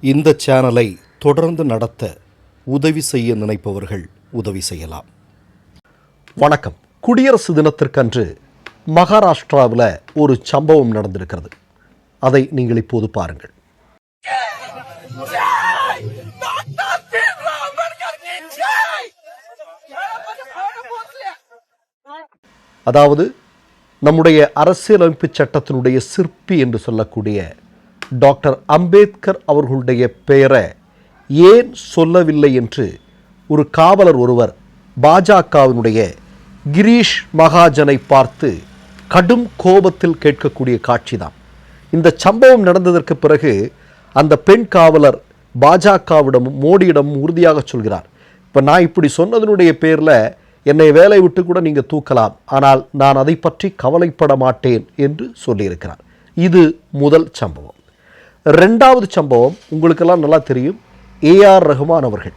இந்த சேனலை தொடர்ந்து நடத்த உதவி செய்ய நினைப்பவர்கள் உதவி செய்யலாம். வணக்கம். குடியரசு தினத்திற்கன்று மகாராஷ்டிராவில் ஒரு சம்பவம் நடந்திருக்கிறது. அதை நீங்கள் இப்போது பாருங்கள். அதாவது நம்முடைய அரசியலமைப்பு சட்டத்தினுடைய சிற்பி என்று சொல்லக்கூடிய டாக்டர் அம்பேத்கர் அவர்களுடைய பெயரை ஏன் சொல்லவில்லை என்று ஒரு காவலர் ஒருவர் பாஜகவினுடைய கிரீஷ் மகாஜனை பார்த்து கடும் கோபத்தில் கேட்கக்கூடிய காட்சிதான். இந்த சம்பவம் நடந்ததற்கு பிறகு அந்த பெண் காவலர் பாஜகவிடமும் மோடியிடமும் உறுதியாக சொல்கிறார். இப்போ நான் இப்படி சொன்னதனுடைய பேரில் என்னை வேலை விட்டு கூட நீங்கள் தூக்கலாம். ஆனால் நான் அதை பற்றி கவலைப்பட மாட்டேன் என்று சொல்லியிருக்கிறார். இது முதல் சம்பவம். ரெண்டாவது சம்பவம் உங்களுக்கெல்லாம் நல்லா தெரியும். ஏஆர் ரஹ்மான் அவர்கள்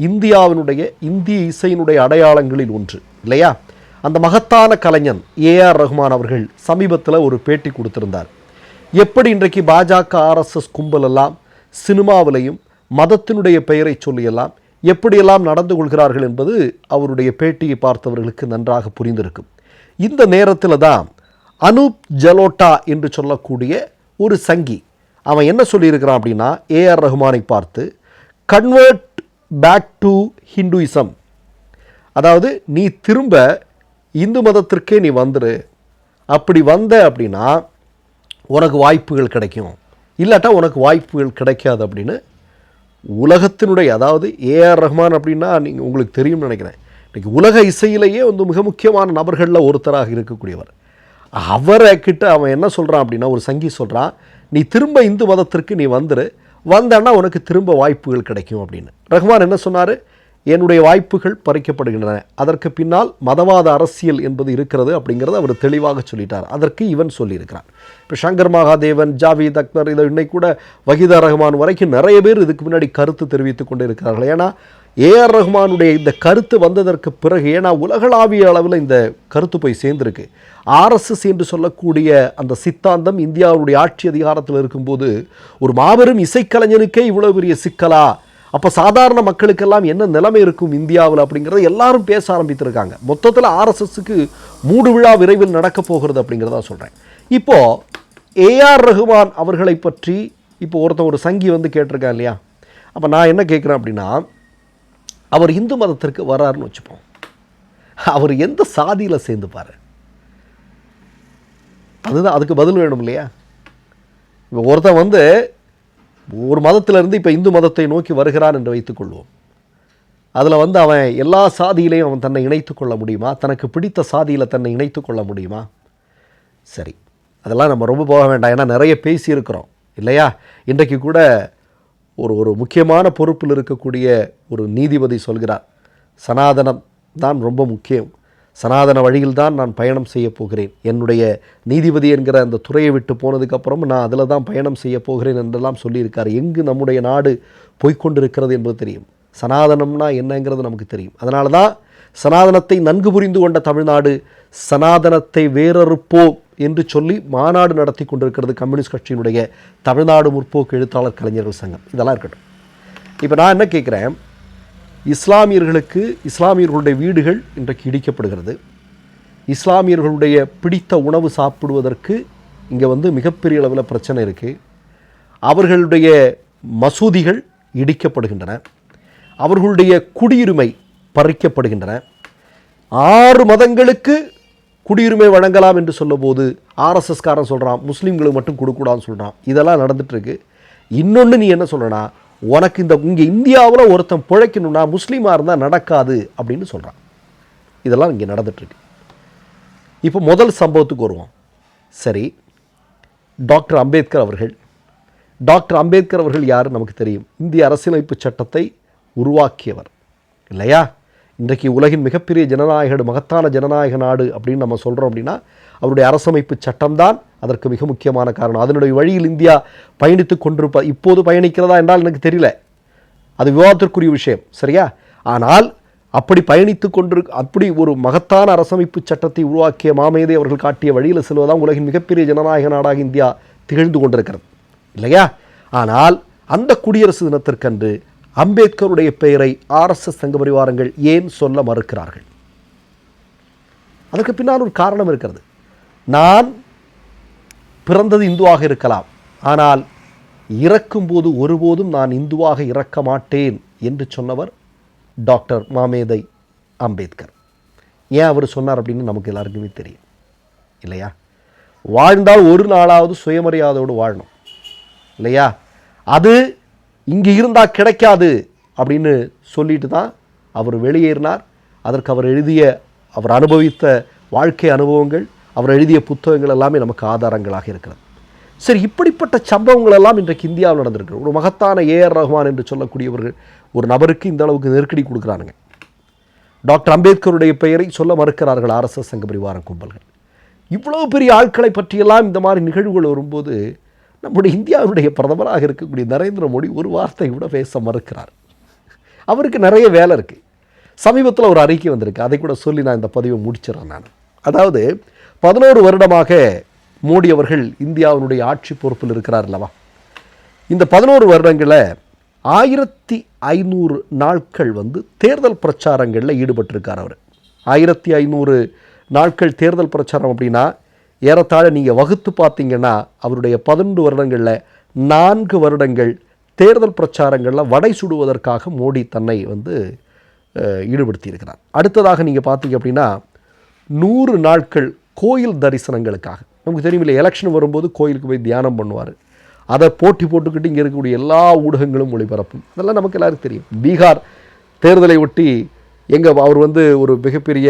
இந்தியாவினுடைய இந்திய இசையினுடைய அடையாளங்களில் ஒன்று இல்லையா? அந்த மகத்தான கலைஞன் ஏஆர் ரஹ்மான் அவர்கள் சமீபத்தில் ஒரு பேட்டி கொடுத்திருந்தார். எப்படி இன்றைக்கு பாஜக ஆர்எஸ்எஸ் கும்பலெல்லாம் சினிமாவிலையும் மதத்தினுடைய பெயரை சொல்லியெல்லாம் எப்படியெல்லாம் நடந்து கொள்கிறார்கள் என்பது அவருடைய பேட்டியை பார்த்தவர்களுக்கு நன்றாக புரிந்திருக்கும். இந்த நேரத்தில் தான் அனூப் ஜலோட்டா என்று சொல்லக்கூடிய ஒரு சங்கி அவன் என்ன சொல்லியிருக்கிறான் அப்படின்னா ஏஆர் ரஹ்மானை பார்த்து கன்வெர்ட் பேக் டு ஹிந்துயிசம் அதாவது நீ திரும்ப இந்து மதத்திற்கே நீ வந்துரு. அப்படி வந்த அப்படின்னா உனக்கு வாய்ப்புகள் கிடைக்கும். இல்லாட்டா உனக்கு வாய்ப்புகள் கிடைக்காது அப்படின்னு உலகத்தினுடைய அதாவது ஏஆர் ரஹ்மான் அப்படின்னா நீங்கள் உங்களுக்கு தெரியும்னு நினைக்கிறேன். இன்றைக்கி உலக இசையிலேயே வந்து மிக முக்கியமான நபர்களில் ஒருத்தராக இருக்கக்கூடியவர். அவரை கிட்ட அவன் என்ன சொல்கிறான் அப்படின்னா ஒரு சங்கி சொல்கிறான் நீ திரும்ப இந்து மதத்திற்கு நீ வந்துரு. வந்தன்னா உனக்கு திரும்ப வாய்ப்புகள் கிடைக்கும் அப்படின்னு. ரஹ்மான் என்ன சொன்னார்? என்னுடைய வாய்ப்புகள் பறிக்கப்படுகின்றன. அதற்கு பின்னால் மதவாத அரசியல் என்பது இருக்கிறது அப்படிங்கிறத அவர் தெளிவாக சொல்லிட்டார். அதற்கு இவன் சொல்லியிருக்கிறான். இப்போ சங்கர் மகாதேவன் ஜாவித் அக்தர் இதை இன்னைக்கு கூட வகிதா ரஹ்மான் வரைக்கும் நிறைய பேர் இதுக்கு முன்னாடி கருத்து தெரிவித்துக் கொண்டு இருக்கிறார்கள் ஏன்னா ஏஆர் ரஹ்மானுடைய இந்த கருத்து வந்ததற்கு பிறகு ஏன்னா உலகளாவிய அளவில் இந்த கருத்து போய் சேர்ந்திருக்கு. ஆர்எஸ்எஸ் என்று சொல்லக்கூடிய அந்த சித்தாந்தம் இந்தியாவுடைய ஆட்சி அதிகாரத்தில் இருக்கும்போது ஒரு மாபெரும் இசைக்கலைஞனுக்கே இவ்வளோ பெரிய சிக்கலா? அப்போ சாதாரண மக்களுக்கெல்லாம் என்ன நிலைமை இருக்கும் இந்தியாவில் அப்படிங்கிறத எல்லாரும் பேச ஆரம்பித்திருக்காங்க. மொத்தத்தில் ஆர்எஸ்எஸ்க்கு மூடு விழா விரைவில் நடக்கப் போகிறது அப்படிங்கிறதா சொல்கிறேன் இப்போது ஏஆர் ரஹ்மான் அவர்களை பற்றி இப்போ ஒருத்தன் ஒரு சங்கி வந்து கேட்டிருக்கான் இல்லையா? அப்போ நான் என்ன கேட்குறேன் அப்படின்னா அவர் இந்து மதத்திற்கு வராருன்னு வச்சுப்போம். அவர் எந்த சாதியில் சேர்ந்துப்பார் அதுதான் அதுக்கு பதில் வேணும் இல்லையா? இப்போ ஒருத்தன் வந்து ஒரு மதத்திலிருந்து இப்போ இந்து மதத்தை நோக்கி வருகிறான் என்று வைத்துக்கொள்வோம் அதில் வந்து அவன் எல்லா சாதியிலையும் அவன் தன்னை இணைத்து கொள்ள முடியுமா? தனக்கு பிடித்த சாதியில் தன்னை இணைத்து கொள்ள முடியுமா? சரி. அதெல்லாம் நம்ம ரொம்ப போக வேண்டாம். ஏன்னா நிறைய பேசியிருக்கிறோம். இல்லையா? இன்றைக்கு கூட ஒரு ஒரு முக்கியமான பொறுப்பில் இருக்கக்கூடிய ஒரு நீதிபதி சொல்கிறார் சனாதனம் தான் ரொம்ப முக்கியம். சனாதன வழியில் தான் நான் பயணம் செய்ய போகிறேன். என்னுடைய நீதிபதி என்கிற அந்த துறையை விட்டு போனதுக்கப்புறம் நான் அதில் தான் பயணம் செய்ய போகிறேன் என்றெல்லாம் சொல்லியிருக்கார். எங்கு நம்முடைய நாடு போய்க்கொண்டிருக்கிறது என்பது தெரியும். சனாதனம்னா என்னங்கிறது நமக்கு தெரியும். அதனால தான் சனாதனத்தை நன்கு புரிந்து கொண்ட தமிழ்நாடு சனாதனத்தை வேறறுப்போம். என்று சொல்லி மாநாடு நடத்தி கொண்டிருக்கிறது கம்யூனிஸ்ட் கட்சியினுடைய தமிழ்நாடு முற்போக்கு எழுத்தாளர் கலைஞர்கள் சங்கம். இதெல்லாம் இருக்கட்டும். இப்போ நான் என்ன கேட்குறேன் இஸ்லாமியர்களுக்கு இஸ்லாமியர்களுடைய வீடுகள் இன்றைக்கு இடிக்கப்படுகிறது. இஸ்லாமியர்களுடைய பிடித்த உணவு சாப்பிடுவதற்கு இங்கே வந்து மிகப்பெரிய அளவில் பிரச்சனை இருக்குது அவர்களுடைய மசூதிகள் இடிக்கப்படுகின்றன. அவர்களுடைய குடியுரிமை பறிக்கப்படுகின்றன. ஆறு மதங்களுக்கு குடியுரிமை வழங்கலாம் என்று சொல்லும்போது ஆர்எஸ்எஸ்காரன் சொல்கிறான் முஸ்லீம்களுக்கு மட்டும் கொடுக்கூடாதுன்னு சொல்கிறான் இதெல்லாம் நடந்துட்டுருக்கு. இன்னொன்று நீ என்ன சொல்லனா உனக்கு இந்த இங்கே இந்தியாவில் ஒருத்தன் பிழைக்கணும்னா முஸ்லீமாக இருந்தால் நடக்காது அப்படின்னு சொல்கிறான் இதெல்லாம் இங்கே நடந்துட்டுருக்கு. இப்போ முதல் சம்பவத்துக்கு வருவோம். சரி டாக்டர் அம்பேத்கர் அவர்கள். டாக்டர் அம்பேத்கர் அவர்கள் யார்? நமக்கு தெரியும். இந்திய அரசியலமைப்பு சட்டத்தை உருவாக்கியவர். இல்லையா? இன்றைக்கு உலகின் மிகப்பெரிய ஜனநாயக மகத்தான ஜனநாயக நாடு அப்படின்னு நம்ம சொல்கிறோம் அப்படின்னா அவருடைய அரசமைப்பு சட்டம்தான் அதற்கு மிக முக்கியமான காரணம். அதனுடைய வழியில் இந்தியா பயணித்து கொண்டிருப்ப இப்போது பயணிக்கிறதா என்றால் எனக்கு தெரியல. அது விவாதத்திற்குரிய விஷயம் சரியா? ஆனால் அப்படி பயணித்து கொண்டிரு அப்படி ஒரு மகத்தான அரசமைப்பு சட்டத்தை உருவாக்கிய மாமேதை அவர்கள் காட்டிய வழியில் செல்வதான் உலகின் மிகப்பெரிய ஜனநாயக நாடாக இந்தியா திகழ்ந்து கொண்டிருக்கிறது இல்லையா? ஆனால் அந்த குடியரசு தினத்திற்கன்று அம்பேத்கருடைய பெயரை ஆர்எஸ்எஸ் சங்க பரிவாரங்கள் ஏன் சொல்ல மறுக்கிறார்கள்? அதற்கு பின்னால் ஒரு காரணம் இருக்கிறது. நான் பிறந்தது இந்துவாக இருக்கலாம். ஆனால் இறக்கும்போது ஒருபோதும் நான் இந்துவாக இறக்க மாட்டேன் என்று சொன்னவர் டாக்டர் மாமேதை அம்பேத்கர். ஏன் அவர் சொன்னார் அப்படின்னு நமக்கு எல்லாருக்குமே தெரியும். இல்லையா? வாழ்ந்தால் ஒரு நாளாவது சுயமரியாதையோடு வாழணும். இல்லையா? அது இங்கே இருந்தால் கிடைக்காது அப்படின்னு சொல்லிட்டு தான் அவர் வெளியேறினார். அதற்கு அவர் எழுதிய அவர் அனுபவித்த வாழ்க்கை அனுபவங்கள் அவர் எழுதிய புத்தகங்கள் எல்லாமே நமக்கு ஆதாரங்களாக இருக்கிறது. சரி இப்படிப்பட்ட சம்பவங்கள் எல்லாம் இன்றைக்கு இந்தியாவில் நடந்திருக்கு. ஒரு மகத்தான ஏஆர் ரஹ்மான் என்று சொல்லக்கூடியவர்கள் ஒரு நபருக்கு இந்த அளவுக்கு நெருக்கடி கொடுக்குறானுங்க. டாக்டர் அம்பேத்கருடைய பெயரை சொல்ல மறுக்கிறார்கள் ஆர்எஸ்எஸ் சங்க பரிவாரம் கும்பல்கள். இவ்வளோ பெரிய ஆட்களை பற்றியெல்லாம் இந்த மாதிரி நிகழ்வுகள் வரும்போது நம்முடைய இந்தியாவுடைய பிரதமராக இருக்கக்கூடிய நரேந்திர மோடி ஒரு வார்த்தை கூட பேச மறுக்கிறார். அவருக்கு நிறைய வேலை இருக்குது சமீபத்தில் ஒரு அறிக்கை வந்திருக்கு. அதை கூட சொல்லி நான் இந்த பதிவை முடிச்சிடறேன் நான். அதாவது பதினோரு வருடமாக மோடி அவர்கள் இந்தியாவினுடைய ஆட்சி பொறுப்பில் இருக்கிறார் அல்லவா? இந்த பதினோரு வருடங்களில் ஆயிரத்தி ஐநூறு நாட்கள் வந்து தேர்தல் பிரச்சாரங்களில் ஈடுபட்டிருக்கார் அவர். ஆயிரத்தி ஐநூறு நாட்கள் தேர்தல் பிரச்சாரம் அப்படின்னா ஏறத்தாழ நீங்கள் வகுத்து பார்த்தீங்கன்னா அவருடைய பதினொன்று வருடங்களில் நான்கு வருடங்கள் தேர்தல் பிரச்சாரங்களில் வடை சுடுவதற்காக மோடி தன்னை வந்து அஹ், ஈடுபடுத்தியிருக்கிறார். அடுத்ததாக நீங்கள் பார்த்தீங்க அப்படின்னா நூறு நாட்கள் கோயில் தரிசனங்களுக்காக. நமக்கு தெரியும் இல்லை எலெக்ஷன் வரும்போது கோயிலுக்கு போய் தியானம் பண்ணுவார். அதை போட்டி போட்டுக்கிட்டு இங்கே இருக்கக்கூடிய எல்லா ஊடகங்களும் ஒளிபரப்பும். அதெல்லாம் நமக்கு எல்லாருக்கும் தெரியும். பீகார் தேர்தலை ஒட்டி எங்கே அவர் வந்து ஒரு மிகப்பெரிய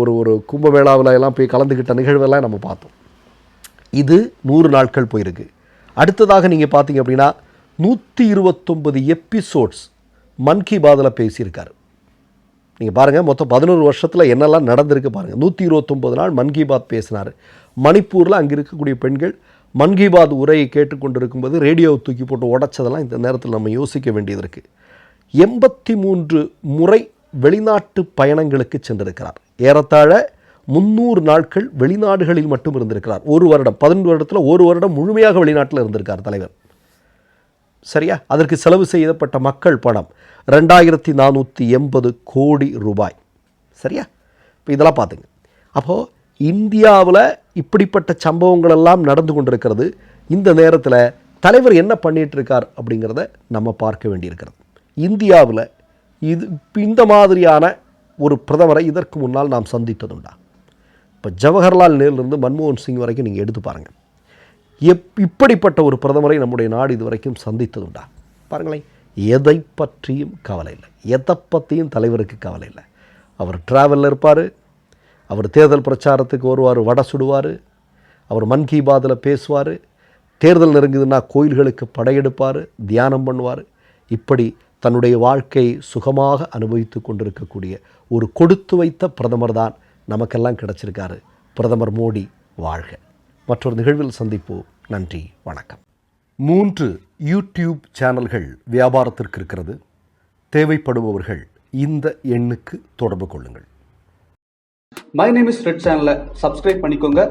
ஒரு ஒரு கும்பமேளாவில் எல்லாம் போய் கலந்துக்கிட்ட நிகழ்வெல்லாம் நம்ம பார்த்தோம். இது நூறு நாட்கள் போயிருக்கு. அடுத்ததாக நீங்கள் பார்த்தீங்க அப்படின்னா நூற்றி இருபத்தொம்பது எபிசோட்ஸ் மன் கி பாதில் பேசியிருக்கார். நீங்கள் பாருங்கள் மொத்தம் பதினோரு வருஷத்தில் என்னெல்லாம் நடந்திருக்கு பாருங்கள் நூற்றி இருபத்தொம்பது நாள் மன் கி பாத் பேசினார். மணிப்பூரில் அங்கே இருக்கக்கூடிய பெண்கள் மன் கி பாத் உரையை கேட்டுக்கொண்டிருக்கும்போது ரேடியோவை தூக்கி போட்டு உடைச்சதெல்லாம் இந்த நேரத்தில் நம்ம யோசிக்க வேண்டியது இருக்குது எண்பத்தி மூன்று முறை வெளிநாட்டு பயணங்களுக்கு சென்றிருக்கிறார். ஏறத்தாழ முந்நூறு நாட்கள் வெளிநாடுகளில் மட்டும் இருந்திருக்கிறார். ஒரு வருடம் பதினொன்று வருடத்தில் ஒரு வருடம் முழுமையாக வெளிநாட்டில் இருந்திருக்கார் தலைவர். சரியா? அதற்கு செலவு செய்யப்பட்ட மக்கள் பணம் ரெண்டாயிரத்தி நானூற்றி எண்பது கோடி ரூபாய். சரியா? இப்போ இதெல்லாம் பார்த்துங்க. அப்போது இந்தியாவில் இப்படிப்பட்ட சம்பவங்கள் எல்லாம் நடந்து கொண்டிருக்கிறது. இந்த நேரத்தில் தலைவர் என்ன பண்ணிகிட்டு இருக்கார் அப்படிங்கிறத நம்ம பார்க்க வேண்டியிருக்கிறது. இந்தியாவில் இது இந்த மாதிரியான ஒரு பிரதமரை இதற்கு முன்னால் நாம் சந்தித்ததுண்டா? இப்போ ஜவஹர்லால் நேருலேருந்து மன்மோகன் சிங் வரைக்கும் நீங்கள் எடுத்து பாருங்கள் எப் இப்படிப்பட்ட ஒரு பிரதமரை நம்முடைய நாடு இதுவரைக்கும் சந்தித்ததுண்டா? பாருங்களேன் எதை பற்றியும் கவலை இல்லை. எதை பற்றியும் தலைவருக்கு கவலை இல்லை. அவர் ட்ராவலில் இருப்பார் அவர் தேர்தல் பிரச்சாரத்துக்கு வருவார் வடை சுடுவார் அவர் மன் கி பாத்தில் பேசுவார் தேர்தல் நெருங்குதுன்னா கோயில்களுக்கு படையெடுப்பார் தியானம் பண்ணுவார். இப்படி தன்னுடைய வாழ்க்கை சுகமாக அனுபவித்து கொண்டிருக்கக்கூடிய ஒரு கொடுத்து வைத்த பிரதமர் தான் நமக்கெல்லாம் கிடைச்சிருக்காரு. பிரதமர் மோடி வாழ்க. மற்றொரு நிகழ்வில் சந்திப்போம். நன்றி வணக்கம். மூன்று யூடியூப் சேனல்கள் வியாபாரத்திற்கு இருக்கிறது. தேவைப்படுபவர்கள் இந்த எண்ணுக்கு தொடர்பு கொள்ளுங்கள். மை நேம் இஸ் ரெட் சேனலை சப்ஸ்கிரைப் பண்ணிக்கோங்க.